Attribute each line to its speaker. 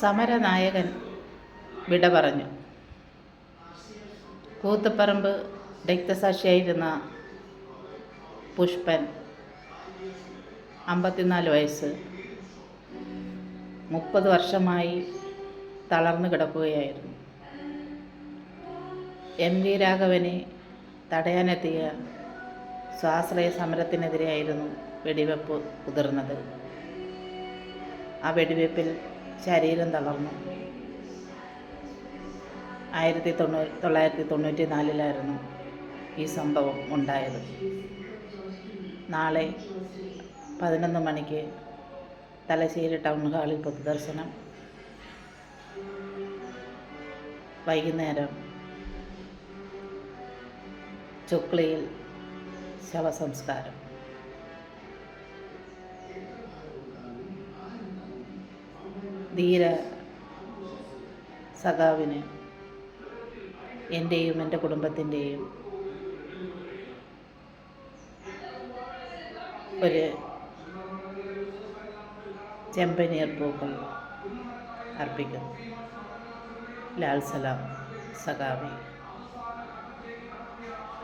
Speaker 1: സമരനായകൻ വിട പറഞ്ഞു. കൂത്തുപറമ്പ് രക്തസാക്ഷിയായിരുന്ന പുഷ്പൻ അമ്പത്തിനാല് വയസ്സ് മുപ്പത് വർഷമായി തളർന്നു കിടക്കുകയായിരുന്നു. എം വി രാഘവനെ തടയാനെത്തിയ സ്വാശ്രയ സമരത്തിനെതിരെയായിരുന്നു വെടിവെപ്പ് ഉതിർന്നത്. ആ വെടിവെപ്പിൽ ശരീരം തളർന്നു. ആയിരത്തി തൊണ്ണൂ തൊള്ളായിരത്തി തൊണ്ണൂറ്റി നാലിലായിരുന്നു ഈ സംഭവം ഉണ്ടായത്. നാളെ പതിനൊന്ന് മണിക്ക് തലശ്ശേരി ടൗൺ ഹാളിൽ പൊതുദർശനം. വൈകുന്നേരം ചുക്ലിയിൽ ശവസംസ്കാരം. ധീര സഖാവിന് എന്റെയും എന്റെ കുടുംബത്തിന്റെയും ഒരു ചെമ്പനീർ പൂക്കൾ അർപ്പിക്കുന്നു. ലാൽ സലാം സഖാവി.